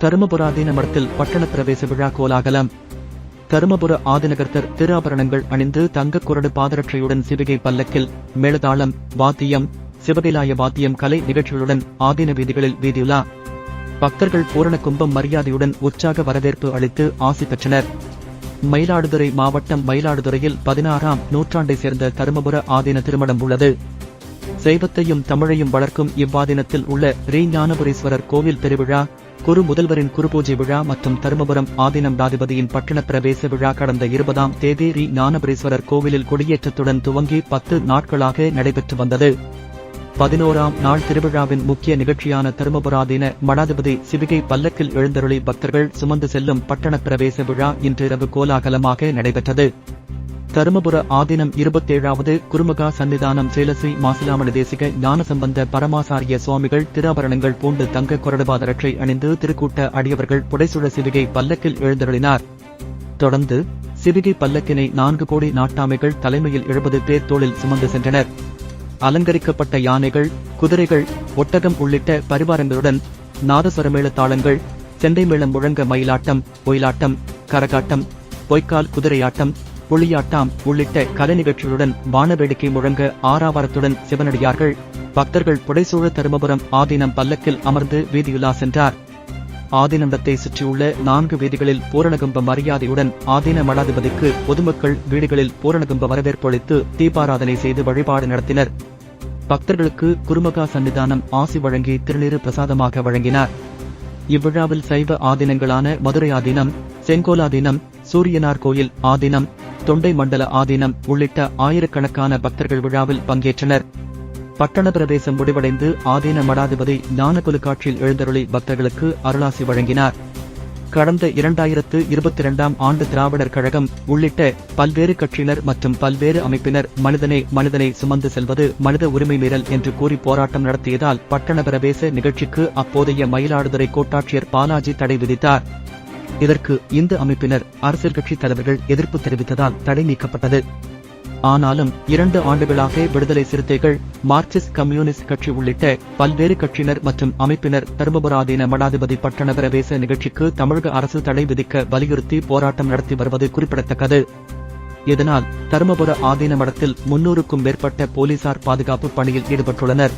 தருமபுராதீன மடத்தில் பட்டண பிரவேச விழா கோலாகலம். தருமபுர ஆதிநகர்த்தர் திருஆபரணங்கள் அணிந்து தங்கக் குரடு பாதரட்சையுடன் சிவிகை பல்லக்கில் மேளதாளம் வாத்தியம் சிவகிலாய வாத்தியம் கலை நிகழ்ச்சிகளுடன் ஆதீன வீதிகளில் வீதியுலா. பக்தர்கள் பூரண கும்பம் மரியாதையுடன் உற்சாக வரவேற்பு அளித்து ஆசி பெற்றனர். மயிலாடுதுறை மாவட்டம் மயிலாடுதுறையில் பதினாறாம் நூற்றாண்டை சேர்ந்த தருமபுர ஆதீன திருமணம் உள்ளது. சைவத்தையும் தமிழையும் வளர்க்கும் இவ்வாதீனத்தில் உள்ள ரீ ஞானபுரீஸ்வரர் கோவில் பெருவிழா குரு முதல்வரின் குருபூஜை விழா மற்றும் தருமபுரம் ஆதீனம் ராதிபதியின் பட்டண பிரவேச விழா கடந்த இருபதாம் தேதி ரீ ஞானபுரீஸ்வரர் கோவிலில் கொடியேற்றத்துடன் துவங்கி பத்து நாட்களாக நடைபெற்று வந்தது. பதினோராம் நாள் திருவிழாவின் முக்கிய நிகழ்ச்சியான தருமபுராதீன மடாதிபதி சிவிகை பல்லக்கில் எழுந்தருளி பக்தர்கள் சுமந்து செல்லும் பட்டண பிரவேச விழா இன்றிரவு கோலாகலமாக நடைபெற்றது. தருமபுர ஆதீனம் இருபத்தேழாவது குருமகா சன்னிதானம் சேலசி மாசிலாமணி தேசிக ஞானசம்பந்த பரமாசாரிய சுவாமிகள் திருஆபரணங்கள் பூண்டு தங்க கொரடுபாத அணிந்து திருக்கூட்ட அடியவர்கள் புடைசுழ சிவிகை பல்லக்கில் எழுந்தருளினார். தொடர்ந்து சிவிகை பல்லக்கினை நான்கு கோடி நாட்டாமைகள் தலைமையில் எழுபது பேர் தோளில் சுமந்து சென்றனர். அலங்கரிக்கப்பட்ட யானைகள் குதிரைகள் ஒட்டகம் உள்ளிட்ட பரிவாரங்களுடன் நாதஸ்வரமேள தாளங்கள் செண்டை மேளம் முழங்க மயிலாட்டம் ஒயிலாட்டம் கரகாட்டம் பொய்க்கால் குதிரையாட்டம் புளியாட்டாம் உள்ளிட்ட கலை நிகழ்ச்சிகளுடன் வானவேடிக்கை முழங்க ஆறாவாரத்துடன் சிவனடியார்கள். பக்தர்கள் புடைசூழ தருமபுரம் ஆதீனம் பல்லக்கில் அமர்ந்து வீதியுலா சென்றார். ஆதீனந்தத்தை சுற்றியுள்ள நான்கு வீதிகளில் பூரணகும்ப மரியாதையுடன் ஆதீன மடாதிபதிக்கு பொதுமக்கள் வீடுகளில் பூரணகும்ப வரவேற்பு அளித்து தீபாராதனை செய்து வழிபாடு நடத்தினர். பக்தர்களுக்கு குருமகா சன்னிதானம் ஆசி வழங்கி திருநீறு பிரசாதமாக வழங்கினார். இவ்விழாவில் சைவ ஆதீனங்களான மதுரை ஆதீனம் செங்கோலாதீனம் சூரியனார் கோயில் ஆதீனம் தொண்டை மண்டல ஆதீனம் உள்ளிட்ட ஆயிரக்கணக்கான பக்தர்கள் விழாவில் பங்கேற்றனர். பட்டண பிரதேசம் முடிவடைந்து ஆதீன மடாதிபதி ஞானகுலு காட்சியில் எழுந்தருளி பக்தர்களுக்கு அருளாசி வழங்கினார். கடந்த இரண்டாயிரத்து இருபத்தி இரண்டாம் ஆண்டு திராவிடர் கழகம் உள்ளிட்ட பல்வேறு கட்சியினர் மற்றும் பல்வேறு அமைப்பினர் மனிதனை மனிதனை சுமந்து செல்வது மனித உரிமை மீறல் என்று கூறி போராட்டம் நடத்தியதால் பட்டண பிரவேச நிகழ்ச்சிக்கு அப்போதைய மயிலாடுதுறை கோட்டாட்சியர் பாலாஜி தடை விதித்தார். இதற்கு இந்து அமைப்பினர் அரசியல் கட்சி தலைவர்கள் எதிர்ப்பு தெரிவித்ததால் தடை நீக்கப்பட்டது. ஆனாலும் இரண்டு ஆண்டுகளாக விடுதலை சிறுத்தைகள் மார்க்சிஸ்ட் கம்யூனிஸ்ட் கட்சி உள்ளிட்ட பல்வேறு கட்சியினர் மற்றும் அமைப்பினர் தருமபுராதீன மடாதிபதி பட்டண பிரவேச நிகழ்ச்சிக்கு தமிழக அரசு தடை விதிக்க வலியுறுத்தி போராட்டம் நடத்தி வருவது குறிப்பிடத்தக்கது. இதனால் தருமபுர ஆதீன மடத்தில் முன்னூறுக்கும் மேற்பட்ட போலீசார் பாதுகாப்பு பணியில் ஈடுபட்டுள்ளனர்.